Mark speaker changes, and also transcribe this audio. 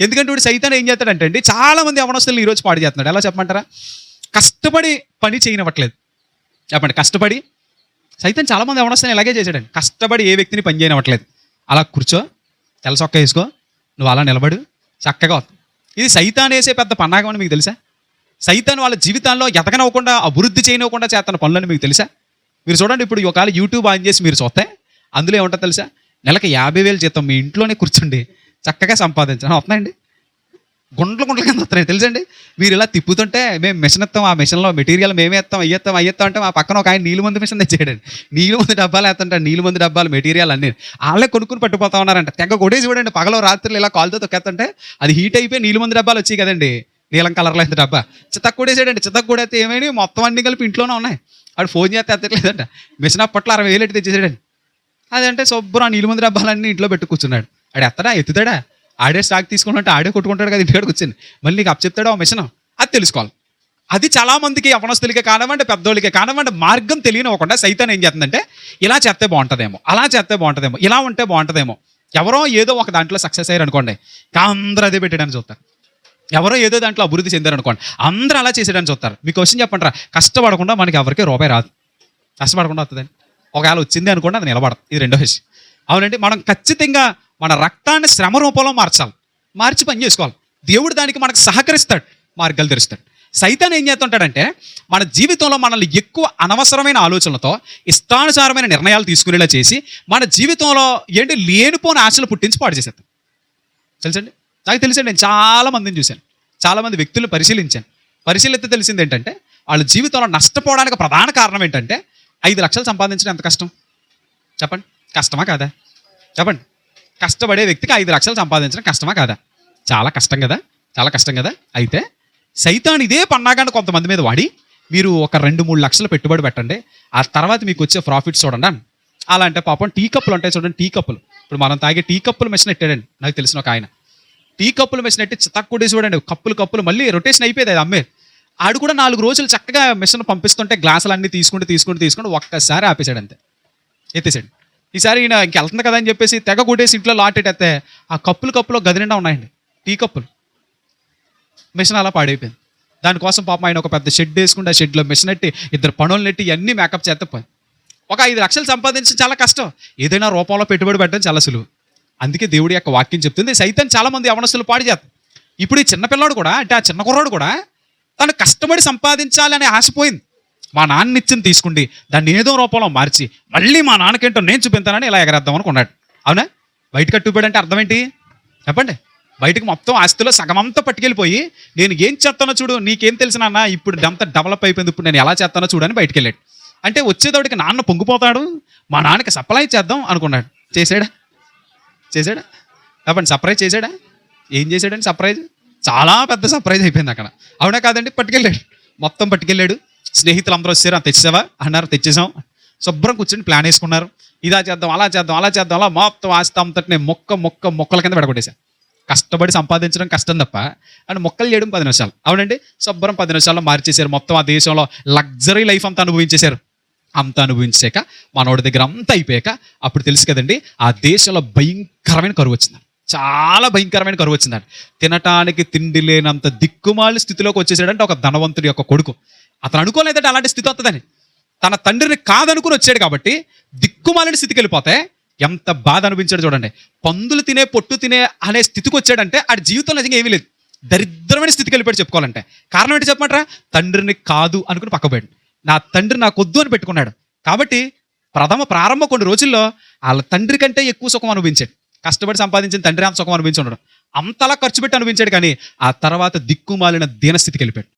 Speaker 1: ఎందుకంటే ఇప్పుడు సైతాన్ ఏం చేస్తాడంటే అండి చాలా మంది అవనస్తులు ఈరోజు పాడు చేస్తున్నాడు. ఎలా చెప్పమంటారా? కష్టపడి పని చేయనివ్వట్లేదు. చెప్పండి కష్టపడి సైతం చాలా మంది అవనస్తులు ఇలాగే చేశాడండి. కష్టపడి ఏ వ్యక్తిని పని చేయనివ్వట్లేదు. అలా కూర్చో తెల్లసొక్క వేసుకో నువ్వు అలా నిలబడు చక్కగా ఇది సైతాన్ వేసే పెద్ద పన్నాగం అని మీకు తెలుసా? సైతాన్ వాళ్ళ జీవితాల్లో ఎదగనవ్వకుండా అభివృద్ధి చేయనివ్వకుండా చేస్తున్న పనులని మీకు తెలుసా? మీరు చూడండి ఇప్పుడు ఒకవేళ యూట్యూబ్ ఆన్ చేసి మీరు చూస్తే అందులో ఏముంటుంది తెలుసా? నెలకి యాభై వేలు జీతం మీ ఇంట్లోనే కూర్చోండి చక్కగా సంపాదించడం వస్తున్నాయండి. గుండ్ల గుండ్ల కింద వస్తున్నాయి. తెలుసండి? మీరు ఇలా తిప్పుతుంటే మేము మిషన్ ఇస్తాం ఆ మిషన్లో మెటీరియల్ మేమే ఇస్తాం అయ్యేస్తాం అయ్యేస్తాం అంటే మా పక్కన ఒక ఆయన నీళ్ళు మందు మిషన్ తెచ్చేయడండి నీళ్ళు మందు డబ్బాలు ఎత్తుంటాడు నీళ్ళు మందు డబ్బాలు మెటీరియల్ అన్ని. వాళ్ళే కొనుక్కుని పట్టుకుపోతా ఉన్నారంట. తెగ కొడేసి చూడండి పగలో రాత్రులు ఇలా కాలుతో తొక్కేస్తుంటే అది హీట్ అయిపోయి నీళ్ళు మందు డబ్బాలు వచ్చాయి కదండి. నీలం కలర్లో అయితే డబ్బా. చిత్తకు కొడేసాడండి చిత్తకు కొడేస్తే ఏమైనా మొత్తం అన్ని కలిపి ఇంట్లోనే ఉన్నాయి. వాడు ఫోన్ చేస్తే ఎత్తట్లేదంట. మిషన్ అప్పట్లో అరవై వేలు ఎట్టి తెచ్చేసాడండి. అదంటే శుభ్రం నీళ్ళు మందు డబ్బాలన్నీ ఇంట్లో పెట్టుకున్నాడు ఆడు ఎత్తడా ఎత్తుతాడా? ఆడే స్టాక్ తీసుకుంటుంటే ఆడే కొట్టుకుంటాడు కదా ఇంటికాడికి వచ్చింది. మళ్ళీ నీకు అప్ చెప్తాడు ఆ మిషన్? అది తెలుసుకోవాలి. అది చాలా మందికి అవనస్తులకే కానివ్వండి పెద్దోళ్ళకే కానివ్వండి మార్గం తెలియనివ్వకుండా సైతాన్ ఏం చేస్తుందంటే ఇలా చేస్తే బాగుంటుందేమో అలా చేస్తే బాగుంటుందేమో ఇలా ఉంటే బాగుంటుందేమో. ఎవరో ఏదో ఒక దాంట్లో సక్సెస్ అయ్యారు అనుకోండి అందరూ అదే పెట్టడానికి చూస్తారు. ఎవరో ఏదో దాంట్లో అభివృద్ధి చెందారు అనుకోండి అందరూ అలా చేసేయడానికి చూస్తారు. మీకు క్వశ్చన్ చెప్పంటారా కష్టపడకుండా మనకి ఎవరికి రూపాయి రాదు. కష్టపడకుండా వస్తుందండి ఒకవేళ వచ్చింది అనుకోండి అది నిలబడదు. ఇది రెండో విషయం. అవునండి మనం ఖచ్చితంగా మన రక్తాన్ని శ్రమ రూపంలో మార్చాలి. మార్చి పని చేసుకోవాలి. దేవుడు దానికి మనకు సహకరిస్తాడు మార్గాలు తెరుస్తాడు. సైతాన్ ఏం చేస్తుంటాడంటే మన జీవితంలో మనల్ని ఎక్కువ అనవసరమైన ఆలోచనలతో ఇష్టానుసారమైన నిర్ణయాలు తీసుకునేలా చేసి మన జీవితంలో ఏంటి లేనిపోని ఆశలు పుట్టించి పాడు చేసేస్తాం తెలుసండి? నాకు తెలిసండి నేను చాలా మందిని చూశాను. చాలామంది వ్యక్తులు వ్యక్తులను పరిశీలించాను. పరిశీలిస్తే తెలిసింది ఏంటంటే వాళ్ళ జీవితంలో నష్టపోవడానికి ప్రధాన కారణం ఏంటంటే ఐదు లక్షలు సంపాదించడం ఎంత కష్టం? చెప్పండి. కష్టమా కాదా? చెప్పండి. కష్టపడే వ్యక్తికి ఐదు లక్షలు సంపాదించడం కష్టమా కాదా? చాలా కష్టం కదా? చాలా కష్టం కదా? అయితే సైతాన్ ఇదే పన్నాగాన్ని కొంతమంది మీద వాడి మీరు ఒక రెండు మూడు లక్షలు పెట్టుబడి పెట్టండి. ఆ తర్వాత మీకు వచ్చే ప్రాఫిట్స్ చూడండి అలా అంటే పాపం టీ కప్పులు ఉంటాయి చూడండి టీ కప్పులు. ఇప్పుడు మనం తాగే టీ కప్పులు మెషిన్ ఎట్టాడండి? నాకు తెలిసిన ఒక ఆయన. టీ కప్పులు మెషిన్ ఎట్టి తక్కువ చూడండి కప్పులు కప్పులు మళ్ళీ రొటేషన్ అయిపోయేది అది అమ్మే. ఆడు కూడా నాలుగు రోజులు చక్కగా మెషిన్ పంపిస్తుంటే గ్లాసులు అన్నీ తీసుకుంటూ తీసుకుంటూ తీసుకుంటూ ఒక్కసారి ఆపేశాడు అంతే. ఎత్తేసాడు. ఈసారి ఈయన ఇంకెళ్తుంది కదా అని చెప్పేసి తెగ కొట్టేసి ఇంట్లో లాటెట్టేస్తే ఆ కప్పులు కప్పులో గది నిండా ఉన్నాయండి. టీ కప్పులు. మిషన్ అలా పాడైపోయింది. దానికోసం పాపం ఆయన ఒక పెద్ద షెడ్ వేసుకుంటే ఆ షెడ్లో మిషన్ ఎట్టి ఇద్దరు పనులు నెట్టి ఇవన్నీ మేకప్ చేస్తే ఒక ఐదు లక్షలు సంపాదించడం చాలా కష్టం. ఏదైనా రూపంలో పెట్టుబడి పెట్టడం చాలా సులువు. అందుకే దేవుడి యొక్క వాక్యం చెప్తుంది సైతం చాలా మంది అవనస్తులు పాడు చేస్తారు. ఇప్పుడు ఈ చిన్నపిల్లాడు కూడా అంటే ఆ చిన్న కుర్రాడు కూడా తను కష్టపడి సంపాదించాలని ఆశపోయింది మా నాన్న ఇచ్చింది తీసుకుండి దాన్ని ఏదో రూపంలో మార్చి మళ్ళీ మా నాన్నకేంటో నేను చూపించానని ఇలా ఎగరేద్దాం అనుకున్నాడు. అవునా? బయట కట్టుబడి అంటే అర్థం ఏంటి? చెప్పండి. బయటకు మొత్తం ఆస్తిలో సగమంతా పట్టుకెళ్ళిపోయి నేను ఏం చేస్తానో చూడు నీకేం తెలిసిన అన్న ఇప్పుడు అంతా డెవలప్ అయిపోయింది ఇప్పుడు నేను ఎలా చేస్తానో చూడని బయటికి వెళ్ళాడు అంటే వచ్చేదోడికి నాన్న పొంగిపోతాడు మా నాన్నకి సప్లై చేద్దాం అనుకున్నాడు. చేశాడా? చేశాడా? చెప్పండి సర్ప్రైజ్ చేసాడా ఏం చేశాడని సర్ప్రైజ్? చాలా పెద్ద సర్ప్రైజ్ అయిపోయింది అక్కడ. అవునా కాదండి? పట్టుకెళ్ళాడు. మొత్తం పట్టుకెళ్ళాడు. స్నేహితులు అందరూ వచ్చారు తెచ్చావా అన్నారు తెచ్చేసాం. శుభ్రం కూర్చొని ప్లాన్ వేసుకున్నారు. ఇదా చేద్దాం అలా చేద్దాం అలా చేద్దాం అలా మొత్తం ఆస్తి అంతటిని మొక్క మొక్క మొక్కల కింద పెడగొట్టేశాను కష్టపడి సంపాదించడం కష్టం తప్ప. అండ్ మొక్కలు చేయడం పది నిమిషాలు. అవునండి? శుభ్రం పది నిమిషాల్లో మార్చేశారు. మొత్తం ఆ దేశంలో లగ్జరీ లైఫ్ అంతా అనుభవించేశారు. అంత అనుభవించాక మనోడి దగ్గర అంతా అయిపోయాక అప్పుడు తెలుసు కదండి ఆ దేశంలో భయంకరమైన కరువు వచ్చింది చాలా భయంకరమైన కరువు వచ్చిందండి. తినటానికి తిండి లేనంత దిక్కుమాలి స్థితిలోకి వచ్చేసాడంటే ఒక ధనవంతుడి యొక్క కొడుకు. అతను అనుకోలేదంటే అలాంటి స్థితి వస్తుందని తన తండ్రిని కాదనుకుని వచ్చాడు కాబట్టి దిక్కుమాలిన స్థితికి వెళ్ళిపోతే ఎంత బాధ అనిపించాడు చూడండి. పందులు తినే పొట్టు తినే అనే స్థితికి వచ్చాడంటే ఆడి జీవితంలో నిజంగా ఏమీ లేదు. దరిద్రమైన స్థితికి వెళ్ళిపోయాడు చెప్పుకోవాలంటే. కారణం ఏంటి చెప్పమంటారా? తండ్రిని కాదు అనుకుని పక్కపోయాడు నా తండ్రి నాకు వద్దు అని పెట్టుకున్నాడు. కాబట్టి ప్రథమ ప్రారంభ కొన్ని రోజుల్లో వాళ్ళ తండ్రి కంటే ఎక్కువ సుఖం అనుభవించాడు. కష్టపడి సంపాదించిన తండ్రి అంత సుఖం అనుభవించి ఉండడం. అంతలా ఖర్చు పెట్టి అనుభవించాడు కానీ ఆ తర్వాత దిక్కుమాలిన దీనస్థితికి వెళ్ళిపోయాడు.